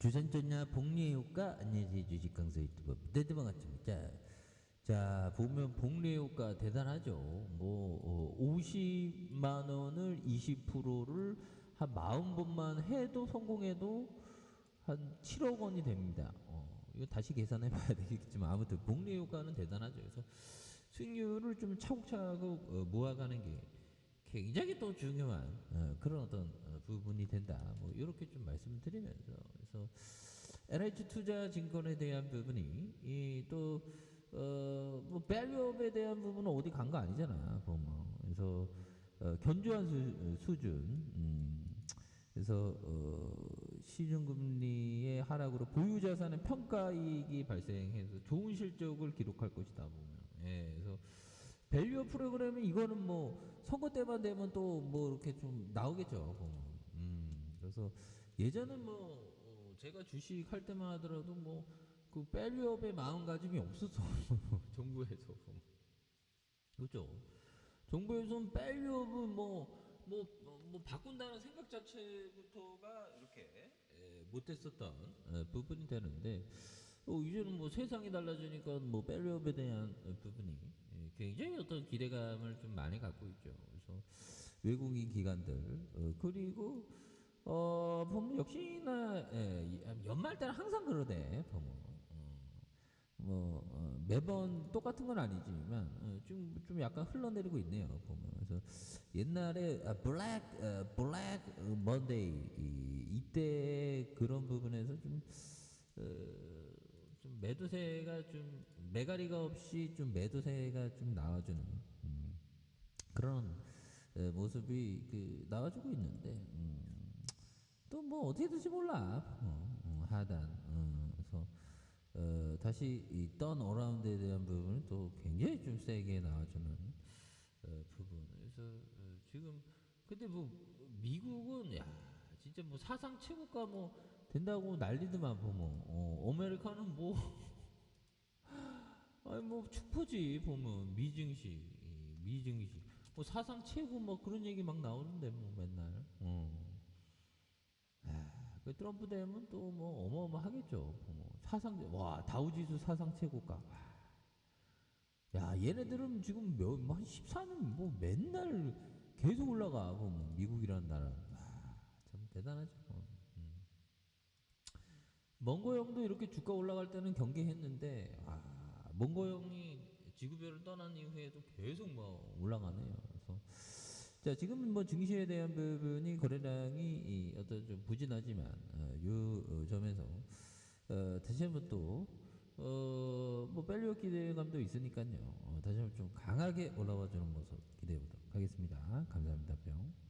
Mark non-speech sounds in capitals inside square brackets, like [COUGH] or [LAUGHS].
주산전야 복리의 효과 안녕하세요. 주식 강사 유튜버. 네네 반갑습니다. 자, 자 보면 복리의 효과 대단하죠. 뭐 어, 50만 원을 20%를 한 40번만 해도 성공해도 한 7억 원이 됩니다. 어, 이거 다시 계산해 봐야 되겠지만 아무튼 복리의 효과는 대단하죠. 그래서 수익률을 좀 차곡차곡 어, 모아가는 게 굉장히 또 중요한 어, 그런 어떤 어, 부분이 된다. 뭐 이렇게 좀 말씀을 드리면서 그래서 NH 투자 증권에 대한 부분이 이또 어, 뭐 밸류업에 대한 부분은 어디 간 거 아니잖아. 보면 그래서 어, 견조한 수, 수준. 음, 그래서 어, 시중금리의 하락으로 보유자산의 평가이익이 발생해서 좋은 실적을 기록할 것이다 보면. 예, 그래서 밸류업 프로그램은 이거는 뭐 선거 때만 되면 또 뭐 이렇게 좀 나오겠죠. 보면. 음, 그래서 예전엔 뭐 어, 제가 주식 할 때만 하더라도 뭐그 밸류업의 마음가짐이 없었어 [LAUGHS] 정부에서. 그렇죠. 정부에서는 밸류업은 뭐 뭐, 뭐, 뭐 바꾼다는 생각 자체부터가 이렇게 에, 못했었던 에, 부분이 되는데 어, 이제는 뭐 세상이 달라지니까 뭐 밸류업에 대한 어, 부분이 예, 굉장히 어떤 기대감을 좀 많이 갖고 있죠. 그래서 외국인 기관들 어, 그리고 어 보면 역시나 예, 연말 때는 항상 그러대 보면 어, 뭐 어, 매번 똑같은 건 아니지만 어, 좀, 좀 약간 흘러내리고 있네요 보면 그래서 옛날에 아, 블랙 어, 블랙 먼데이 이, 이때 그런 부분에서 좀 어, 좀 매도세가 좀 매가리가 없이 좀 매도세가 좀 나와주는 음, 그런 어, 모습이 그 나와주고 있는데 음, 또뭐 어떻게 될지 몰라. 어, 어, 하단 어, 그래서 어, 다시 이던 어라운드에 대한 부분은 또 굉장히 좀 세게 나와주는 어, 부분. 그래서 어, 지금 근데 뭐 미국은 야 진짜 뭐 사상 최고가 뭐 된다고 난리더만 보면 어, 아메리카는 뭐 [LAUGHS] 아니 뭐 축포지 보면 미증시 이 미증시 뭐 사상 최고 뭐 그런 얘기 막 나오는데 뭐 맨날 어. 아, 그 트럼프 되면 또 뭐 어마어마하겠죠 보면 사상 와 다우지수 사상 최고가 와. 야 얘네들은 지금 몇한 14년 뭐 맨날 계속 올라가 보면 미국이라는 나라 와, 참 대단하죠 뭐. 음. 몽고형도 이렇게 주가 올라갈 때는 경계했는데 아, 몽고형이 지구별을 떠난 이후에도 계속 뭐 올라가네요. 그래서 자 지금 뭐 증시에 대한 부분이 거래량이 어떤 좀 부진하지만 어, 이 어, 점에서 어, 다시 한번 또 어뭐 밸류 기대감도 있으니까요. 어, 다시 한번 좀 강하게 올라와 주는 모습 기대해 보도록 하겠습니다. 감사합니다. 병.